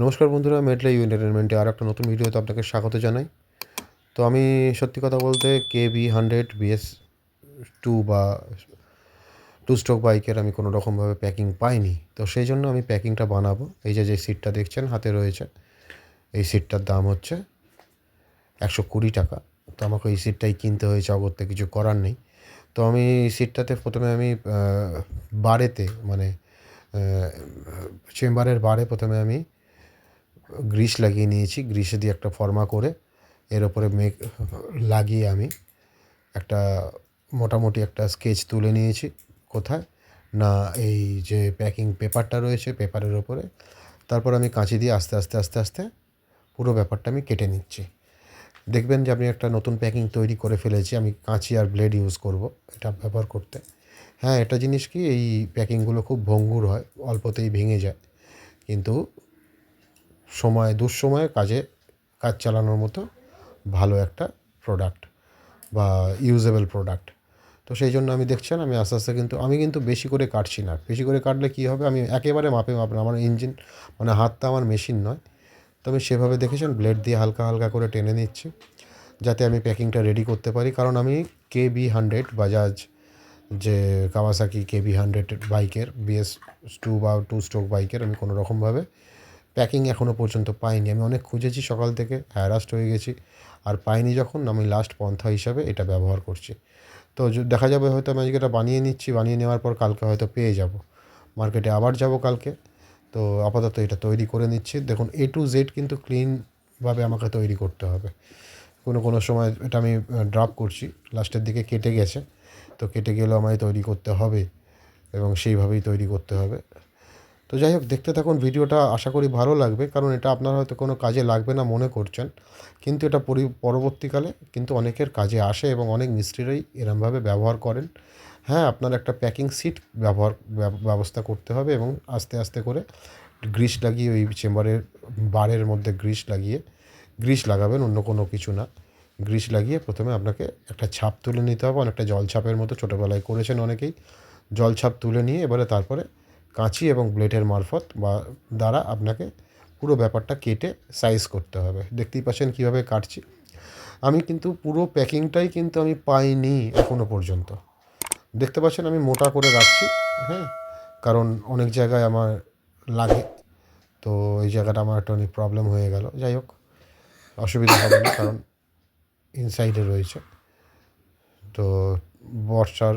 নমস্কার বন্ধুরা মেডলা ইউ এন্টারটেনমেন্টে আর একটা নতুন ভিডিওতে আপনাকে স্বাগত জানাই। তো আমি সত্যি কথা বলতে K B hundred BS two বা টু স্ট্রোক বাইকের আমি কোনো রকমভাবে প্যাকিং পাইনি। তো সেই জন্য আমি প্যাকিংটা বানাবো। এই যে যে সিটটা দেখছেন, হাতে রয়েছে। এই সিটটার দাম হচ্ছে একশো কুড়ি টাকা। তো আমাকে এই সিটটাই কিনতে হয়েছে, অগত্যা কিছু করার নেই। তো আমি এই সিটটাতে প্রথমে আমি বারেতে মানে চেম্বারের বারে প্রথমে আমি গ্রিস লাগিয়ে নিয়েছি। গ্রিসে দিয়ে একটা ফর্মা করে এর ওপরে মেঘ লাগিয়ে আমি একটা মোটামুটি একটা স্কেচ তুলে নিয়েছি কোথায়। না, এই যে প্যাকিং পেপারটা রয়েছে পেপারের ওপরে। তারপর আমি কাঁচি দিয়ে আস্তে আস্তে আস্তে আস্তে পুরো ব্যাপারটা আমি কেটে নিচ্ছি। দেখবেন যে আমি একটা নতুন প্যাকিং তৈরি করে ফেলেছি। আমি কাঁচি আর ব্লেড ইউজ করব এটা ব্যবহার করতে। হ্যাঁ এটা জিনিস কি, এই প্যাকিংগুলো খুব ভঙ্গুর হয়, অল্পতেই ভেঙে যায়। কিন্তু সময়, দুঃসময়ে কাজে, কাজ চালানোর মতো ভালো একটা প্রোডাক্ট বা ইউজেবল প্রোডাক্ট তো সেই জন্য আমি দেখছেন, আমি আস্তে আস্তে কিন্তু, আমি কিন্তু বেশি করে কাটছি না। বেশি করে কাটলে কী হবে? আমি একেবারে মাপে মাপ না। আমার ইঞ্জিন মানে হাতটা আমার মেশিন নয়। তো আমি সেভাবে দেখেছেন ব্লেড দিয়ে হালকা হালকা করে টেনে নিচ্ছি, যাতে আমি প্যাকিংটা রেডি করতে পারি। কারণ আমি কে বি হান্ড্রেড বাজাজ যে কাওয়াসাকি কে বি হান্ড্রেড বাইকের বিএস টু বা টু স্ট্রোক বাইকের আমি কোনো রকমভাবে প্যাকিং এখনও পর্যন্ত পাইনি। আমি অনেক খুঁজেছি সকাল থেকে হ্যারাস্ট হয়ে গেছি। আর পাইনি যখন, আমি লাস্ট পন্থা হিসাবে এটা ব্যবহার করছি। তো দেখা যাবে হয়তো আমি আজকে এটা বানিয়ে নিচ্ছি, বানিয়ে নেওয়ার পর কালকে হয়তো পেয়ে যাব। মার্কেটে আবার যাব কালকে। তো আপাতত এটা তৈরি করে নিচ্ছি। দেখুন এ টু জেড কিন্তু ক্লিনভাবে আমাকে তৈরি করতে হবে। কোনো কোনো সময় এটা আমি ড্রপ করছি। লাস্টের দিকে কেটে গেছে। তো কেটে গেলেও আমায় তৈরি করতে হবে এবং সেইভাবেই তৈরি করতে হবে। তো যাই হোক, দেখতে থাকুন, ভিডিওটা আশা করি ভালো লাগবে, কারণ এটা আপনার হয়তো কোনো কাজে লাগবে না মনে করছেন। কিন্তু এটা পরি, পরবর্তীকালে কিন্তু অনেকের কাজে আসে এবং অনেক মিস্ত্রিরাই এরমভাবে ব্যবহার করেন। হ্যাঁ আপনার একটা প্যাকিং সিট ব্যবহার ব্যবস্থা করতে হবে এবং আস্তে আস্তে করে গ্রিস লাগিয়ে ওই চেম্বারের, বারের মধ্যে গ্রিস লাগিয়ে, গ্রিস লাগাবেন, অন্য কোনো কিছু না। গ্রিস লাগিয়ে প্রথমে আপনাকে একটা ছাপ তুলে নিতে হবে, অনেকটা জল ছাপের মতো ছোটোবেলায় করেছেন অনেকেই। জলছাপ তুলে নিয়ে এবারে তারপরে কাঁচি এবং ব্লেডের মারফত বা দ্বারা আপনাকে পুরো ব্যাপারটা কেটে সাইজ করতে হবে। দেখতেই পাচ্ছেন কীভাবে কাটছি। আমি কিন্তু পুরো প্যাকিংটাই কিন্তু আমি পাইনি এখনও পর্যন্ত। দেখতে পাচ্ছেন আমি মোটা করে রাখছি হ্যাঁ? কারণ অনেক জায়গায় আমার লাগে। তো এই জায়গাটা আমার একটা অনেক প্রবলেম হয়ে গেল। যাই হোক, অসুবিধা হবে না, কারণ ইনসাইডে রয়েছে। তো বর্ষার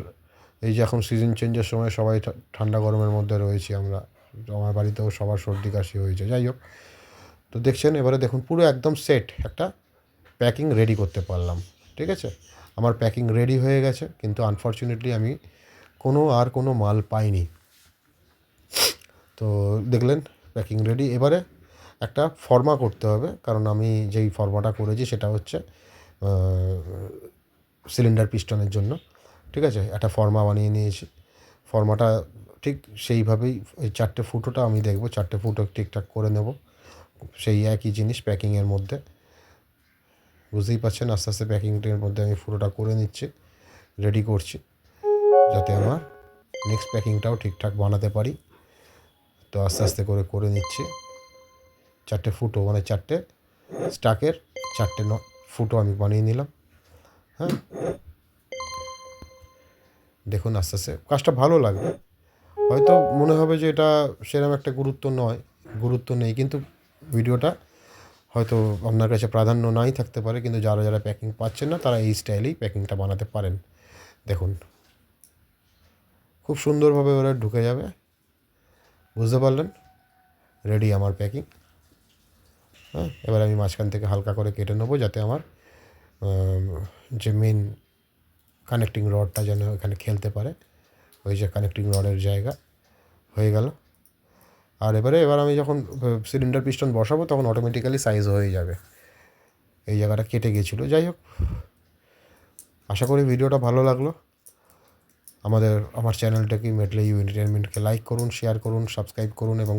এই যে এখন সিজন চেঞ্জের সময় সবাই ঠান্ডা গরমের মধ্যে রয়েছি আমরা। আমার বাড়িতেও সবার সর্দি কাশি হয়েছে, যাই হোক। তো দেখছেন, এবারে দেখুন, পুরো একদম সেট একটা প্যাকিং রেডি করতে পারলাম, ঠিক আছে? আমার প্যাকিং রেডি হয়ে গেছে, কিন্তু আনফর্চুনেটলি আমি কোনো আর কোনো মাল পাইনি। তো দেখলেন প্যাকিং রেডি এবারে একটা ফর্মা করতে হবে, কারণ আমি যেই ফর্মাটা করেছি সেটা হচ্ছে সিলিন্ডার পিস্টনের জন্য। ঠিক আছে? একটা ফর্মা বানিয়ে নিয়েছি। ফর্মাটা ঠিক সেইভাবেই ওই চারটে ফুটোটা আমি দেখব, চারটে ফুটো ঠিকঠাক করে নেব। সেই একই জিনিস প্যাকিংয়ের মধ্যে। বুঝতেই পারছেন? আস্তে আস্তে প্যাকিংটার মধ্যে আমি ফুটোটা করে নিচ্ছি রেডি করছি। যাতে আমার নেক্সট প্যাকিংটাও ঠিকঠাক বানাতে পারি। তো আস্তে আস্তে করে করে নিচ্ছি। চারটে ফুটো মানে চারটে স্টাকের চারটে ফুটো আমি বানিয়ে নিলাম। হ্যাঁ? দেখুন আস্তে আস্তে। কাজটা ভালো লাগবে হয়তো মনে হবে যে এটা সেরকম একটা গুরুত্ব নয়, গুরুত্ব নেই, কিন্তু ভিডিওটা হয়তো আপনার কাছে প্রাধান্য নাই থাকতে পারে, কিন্তু যারা যারা প্যাকিং পাচ্ছেন না, তারা এই স্টাইলেই প্যাকিংটা বানাতে পারেন। দেখুন, খুব সুন্দরভাবে ওরা ঢুকে যাবে। বুঝতে পারলেন? রেডি আমার প্যাকিং হ্যাঁ এবার আমি মাঝখান থেকে হালকা করে কেটে নেব, যাতে আমার যে মেন কানেক্টিং রডটা যেন এখানে খেলতে পারে। ওই যে কানেক্টিং রডের জায়গা হয়ে গেল। আর এবারে, এবার আমি যখন সিলিন্ডার পিস্টন বসাবো, তখন অটোমেটিক্যালি সাইজ হয়ে যাবে। এই জায়গাটা কেটে গেছিল। যাই হোক, আশা করি ভিডিওটা ভালো লাগল। আমাদের, আমার চ্যানেলটাকে মেটলে ইউ এন্টারটেনমেন্টকে লাইক করুন শেয়ার করুন সাবস্ক্রাইব করুন এবং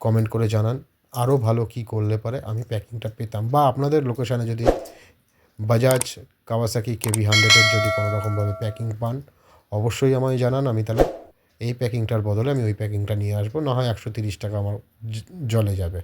কমেন্ট করে জানান। আরও ভালো কী করলে পারে, আমি প্যাকিংটা পেতাম। বা আপনাদের লোকেশানে যদি বাজাজ কাওয়াসাকি কেবি হান্ড্রেডের যদি কোনো রকমভাবে প্যাকিং পান, অবশ্যই আমায় জানান, আমি তাহলে এই প্যাকিংটার বদলে আমি ওই প্যাকিংটা নিয়ে আসব, না হয় একশো তিরিশ টাকা আমার জলে যাবে।